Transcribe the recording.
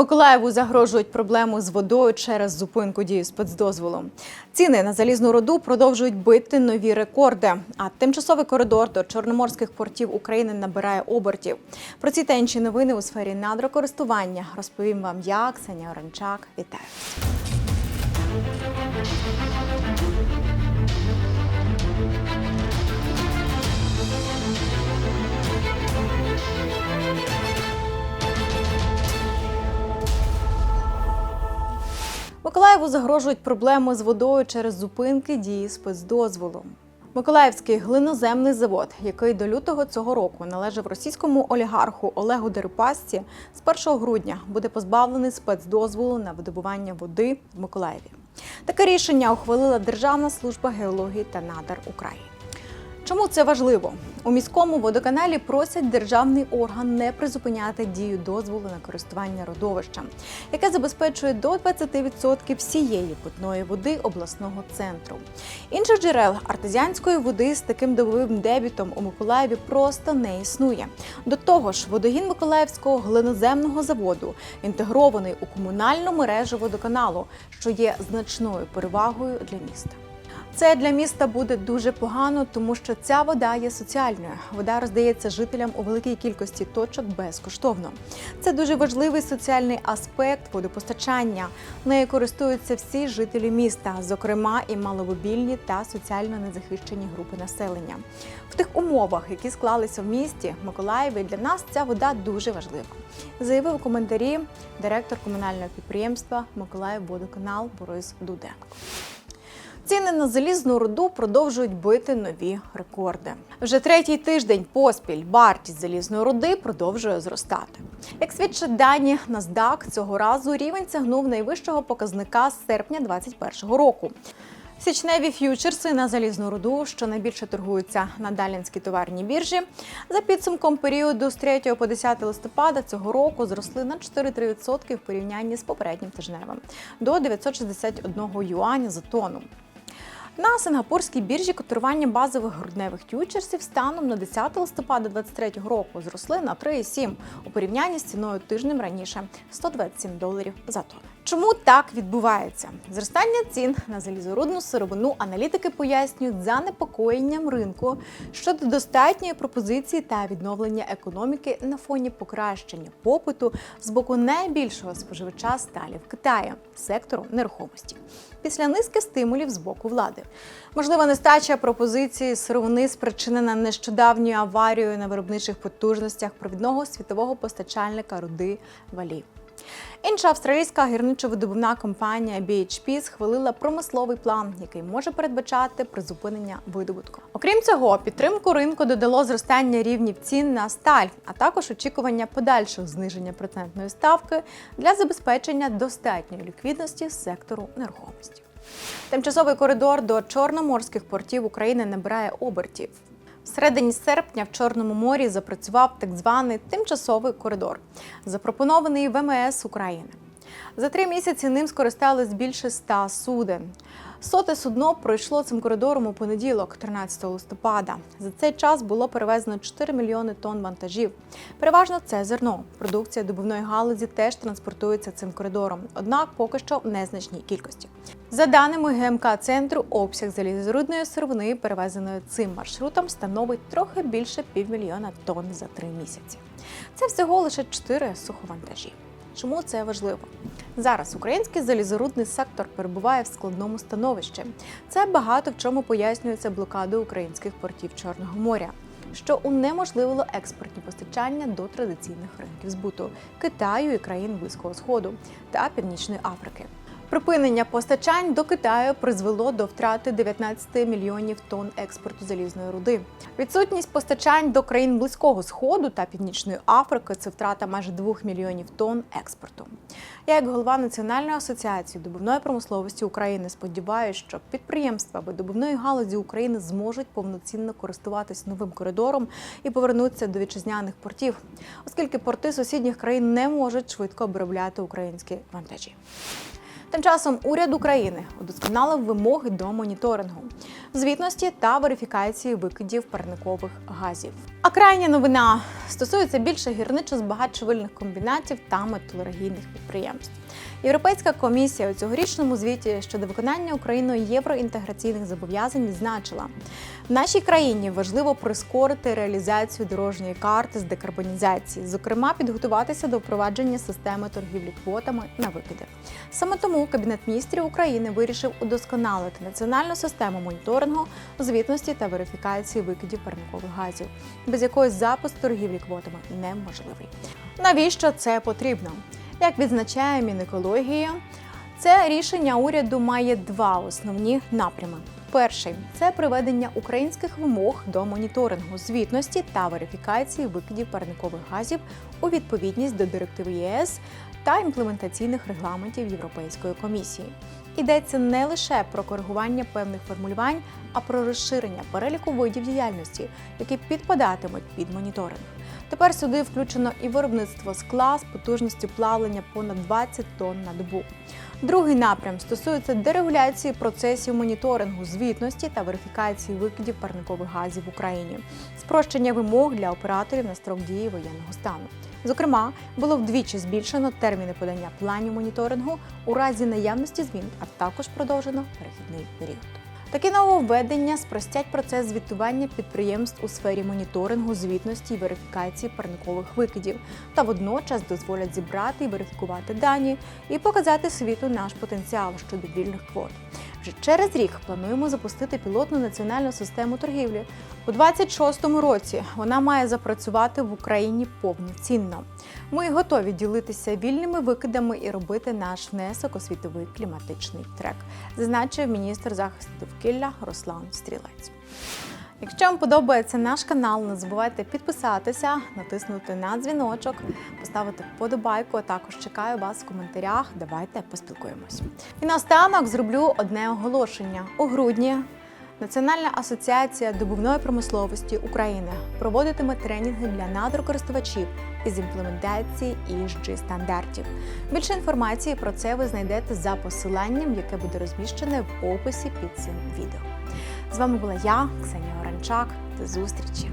Миколаєву загрожують проблеми з водою через зупинку дії спецдозволу. Ціни на залізну руду продовжують бити нові рекорди. А тимчасовий коридор до чорноморських портів України набирає обертів. Про ці та інші новини у сфері надрокористування розповім вам я, Ксенія Оранчак. Вітаю. Миколаєву загрожують проблеми з водою через зупинки дії спецдозволу. Миколаївський глиноземний завод, який до лютого цього року належав російському олігарху Олегу Дерипасці, з 1 грудня буде позбавлений спецдозволу на видобування води в Миколаєві. Таке рішення ухвалила Державна служба геології та надар України. Чому це важливо? У міському водоканалі просять державний орган не призупиняти дію дозволу на користування родовищем, яке забезпечує до 20% всієї питної води обласного центру. Інших джерел артезіанської води з таким добовим дебітом у Миколаєві просто не існує. До того ж, водогін Миколаївського глиноземного заводу інтегрований у комунальну мережу водоканалу, що є значною перевагою для міста. Це для міста буде дуже погано, тому що ця вода є соціальною. Вода роздається жителям у великій кількості точок безкоштовно. Це дуже важливий соціальний аспект водопостачання. Нею користуються всі жителі міста, зокрема і маломобільні та соціально незахищені групи населення. В тих умовах, які склалися в місті Миколаєві, для нас ця вода дуже важлива. Заявив у коментарі директор комунального підприємства Миколаївводоканал Борис Дуденко. Ціни на залізну руду продовжують бити нові рекорди. Вже третій тиждень поспіль вартість залізної руди продовжує зростати. Як свідчать дані NASDAQ, цього разу рівень сягнув найвищого показника з серпня 2021 року. Січневі ф'ючерси на залізну руду, що найбільше торгуються на Далінській товарній біржі, за підсумком періоду з 3 по 10 листопада цього року зросли на 4,3% в порівнянні з попереднім тижневим до 961 юаня за тонну. На сингапурській біржі котирування базових грудневих ф'ючерсів станом на 10 листопада 2023 року зросли на 3,7 у порівнянні з ціною тижнем раніше 127 доларів за тонну. Чому так відбувається? Зростання цін на залізорудну сировину аналітики пояснюють занепокоєнням ринку щодо достатньої пропозиції та відновлення економіки на фоні покращення попиту з боку найбільшого споживача сталі в Китаї сектору нерухомості. Після низки стимулів з боку влади. Можлива нестача пропозиції сировини спричинена нещодавньою аварією на виробничих потужностях провідного світового постачальника руди Валі. Інша австралійська гірничо-видобувна компанія BHP схвалила промисловий план, який може передбачати призупинення видобутку. Окрім цього, підтримку ринку додало зростання рівнів цін на сталь, а також очікування подальшого зниження процентної ставки для забезпечення достатньої ліквідності сектору нерухомості. Тимчасовий коридор до чорноморських портів України набирає обертів. Всередині серпня в Чорному морі запрацював так званий тимчасовий коридор, запропонований ВМС України. За три місяці ним скористались більше ста суден. Соте судно пройшло цим коридором у понеділок, 13 листопада. За цей час було перевезено 4 мільйони тонн вантажів. Переважно це зерно. Продукція добувної галузі теж транспортується цим коридором, однак поки що в незначній кількості. За даними ГМК центру, обсяг залізорудної сировини, перевезеної цим маршрутом, становить трохи більше півмільйона тонн за три місяці. Це всього лише 4 суховантажі. Чому це важливо? Зараз український залізорудний сектор перебуває в складному становищі. Це багато в чому пояснюється блокадою українських портів Чорного моря, що унеможливило експортні постачання до традиційних ринків збуту Китаю і країн Близького Сходу та Північної Африки. Припинення постачань до Китаю призвело до втрати 19 мільйонів тонн експорту залізної руди. Відсутність постачань до країн Близького Сходу та Північної Африки це втрата майже 2 мільйонів тонн експорту. Я, як голова Національної асоціації добувної промисловості України, сподіваюся, що підприємства видобувної галузі України зможуть повноцінно користуватись новим коридором і повернуться до вітчизняних портів, оскільки порти сусідніх країн не можуть швидко обробляти українські вантажі. Тим часом уряд України удосконалив вимоги до моніторингу, звітності та верифікації викидів парникових газів. А крайня новина стосується більше гірничо-збагачувальних комбінатів та металургійних підприємств. Європейська комісія у цьогорічному звіті щодо виконання Україною євроінтеграційних зобов'язань відзначила, в нашій країні важливо прискорити реалізацію дорожньої карти з декарбонізації, зокрема підготуватися до впровадження системи торгівлі квотами на викиди. Саме тому Кабінет міністрів України вирішив удосконалити національну систему моніторингу, звітності та верифікації викидів парникових газів, без якої запуск торгівлі квотами неможливий. Навіщо це потрібно? Як відзначає Мінекологія, це рішення уряду має два основні напрями. Перший це приведення українських вимог до моніторингу звітності та верифікації викидів парникових газів у відповідність до директиви ЄС та імплементаційних регламентів Європейської комісії. Йдеться не лише про коригування певних формулювань, а про розширення переліку видів діяльності, які підпадатимуть під моніторинг. Тепер сюди включено і виробництво скла з потужністю плавлення понад 20 тонн на добу. Другий напрям стосується дерегуляції процесів моніторингу, звітності та верифікації викидів парникових газів в Україні, спрощення вимог для операторів на строк дії воєнного стану. Зокрема, було вдвічі збільшено терміни подання планів моніторингу у разі наявності змін, а також продовжено перехідний період. Такі нововведення спростять процес звітування підприємств у сфері моніторингу, звітності і верифікації парникових викидів та водночас дозволять зібрати і верифікувати дані і показати світу наш потенціал щодо вільних квот. Вже через рік плануємо запустити пілотну національну систему торгівлі. У 26-му році вона має запрацювати в Україні повноцінно. Ми готові ділитися вільними викидами і робити наш внесок у світовий кліматичний трек, зазначив міністр захисту довкілля Руслан Стрілець. Якщо вам подобається наш канал, не забувайте підписатися, натиснути на дзвіночок, поставити вподобайку. А також чекаю вас в коментарях. Давайте поспілкуємось. І наостанок зроблю одне оголошення у грудні. Національна асоціація добувної промисловості України проводитиме тренінги для надрокористувачів із імплементації ESG стандартів. Більше інформації про це ви знайдете за посиланням, яке буде розміщене в описі під цим відео. З вами була я, Ксенія Оранчак. До зустрічі!